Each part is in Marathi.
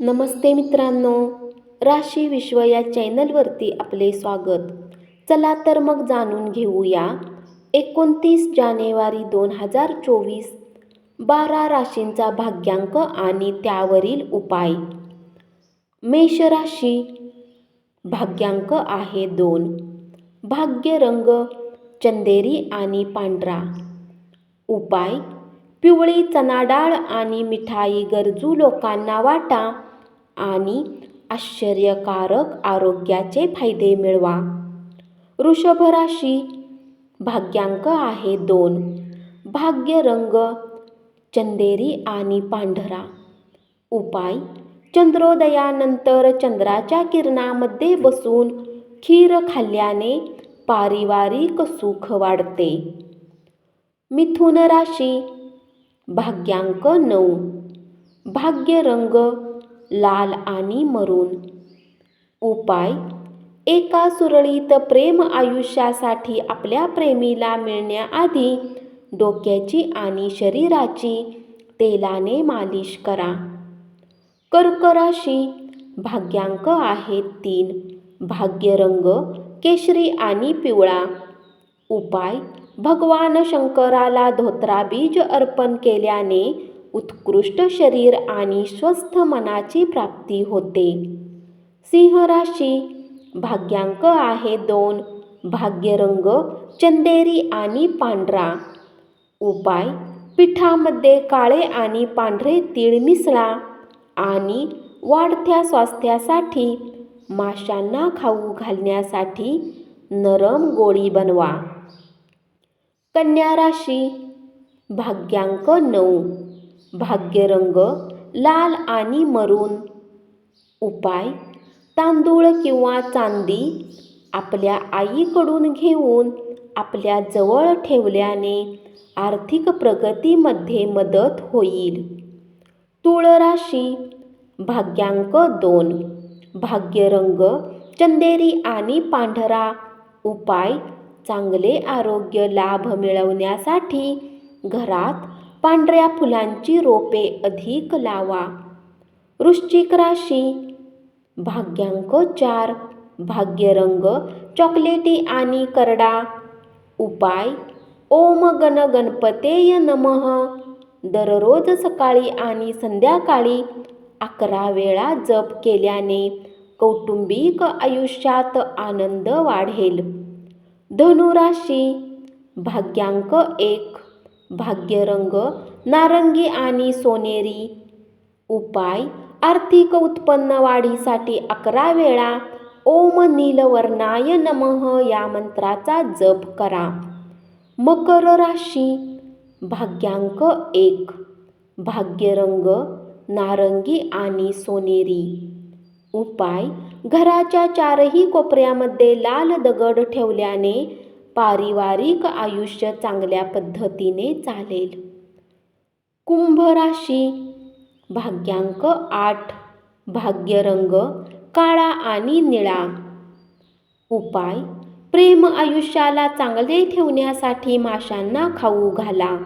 नमस्ते मित्रांनो राशी विश्व या चॅनलवरती आपले स्वागत. चला तर मग जाणून घेऊया. एकोणतीस जानेवारी दोन हजार चोवीस बारा राशींचा भाग्यांक आणि त्यावरील उपाय. मेष राशी भाग्यांक आहे दोन. भाग्य रंग चंदेरी आणि पांढरा. उपाय पिवळी चना डाळ आणि मिठाई गरजू लोकांना वाटा. आणि आश्चर्यकारक आरोग्याचे फायदे मिळवा. वृषभ राशी भाग्यांक आहे दोन. भाग्य रंग चंदेरी आणि पांढरा. उपाय चंद्रोदयानंतर चंद्राच्या किरणामध्ये बसून खीर खाल्ल्याने पारिवारिक सुख वाढते. मिथुन राशी भाग्यांक नऊ. भाग्य रंग लाल आणि मरून. उपाय एका सुरळीत प्रेम आयुष्यासाठी आपल्या प्रेमीला मिळण्याआधी डोक्याची आणि शरीराची तेलाने मालिश करा. कर्कराशी भाग्यांक आहेत तीन भाग्यरंग केशरी आणि पिवळा. उपाय भगवान शंकराला धोत्राबीज अर्पण केल्याने उत्कृष्ट शरीर आणि स्वस्थ मनाची प्राप्ती होते. सिंह राशी भाग्यांक आहे दोन भाग्यरंग चंदेरी आणि पांढरा. उपाय पिठामध्ये काळे आणि पांढरे तीळ मिसळा आणि वाढत्या स्वास्थ्यासाठी माशांना खाऊ घालण्यासाठी नरम गोळी बनवा. कन्या राशी भाग्यांक नऊ. भाग्यरंग लाल आणि मरून. उपाय तांदूळ किंवा चांदी आपल्या आईकडून घेऊन आपल्या जवळ ठेवल्याने आर्थिक प्रगतीमध्ये मदत होईल. तुळ राशी भाग्यांक दोन. भाग्यरंग चंदेरी आणि पांढरा. उपाय चांगले आरोग्य लाभ मिळवण्यासाठी घरात पांढऱ्या फुलांची रोपे अधिक लावा. वृश्चिक राशी भाग्यांक चार भाग्यरंग चॉकलेटी आणि करडा. उपाय ओम गण गणपतेय नमः. दररोज सकाळी आणि संध्याकाळी अकरा वेळा जप केल्याने कौटुंबिक आयुष्यात आनंद वाढेल. धनुराशी भाग्यांक एक. भाग्यरंग नारंगी आणि सोनेरी. उपाय आर्थिक उत्पन्न वाढीसाठी अकरा वेळा ओम नीलवर्णाय नमः या मंत्राचा जप करा. मकर राशी भाग्यांक एक. भाग्यरंग नारंगी आणि सोनेरी. उपाय घराच्या चारही कोपऱ्यामध्ये लाल दगड ठेवल्याने पारिवारिक आयुष्य चांगल्या पद्धतीने चालेल. कुंभ राशी भाग्यांक आठ भाग्यरंग काळा आणि निळा. उपाय प्रेम आयुष्याला चांगले ठेवण्यासाठी माशांना खाऊ घाला.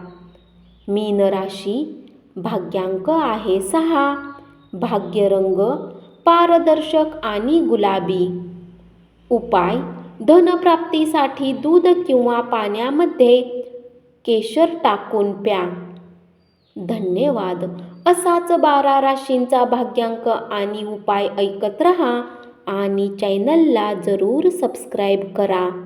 मीन राशी भाग्यांक आहे सहा भाग्यरंग पारदर्शक आणि गुलाबी. उपाय धनप्राप्तीसाठी दूध किंवा पाण्यामध्ये केशर टाकून प्या. धन्यवाद. असाच बारा राशींचा भाग्यांक आणि उपाय ऐकत रहा आणि चॅनलला जरूर सबस्क्राईब करा.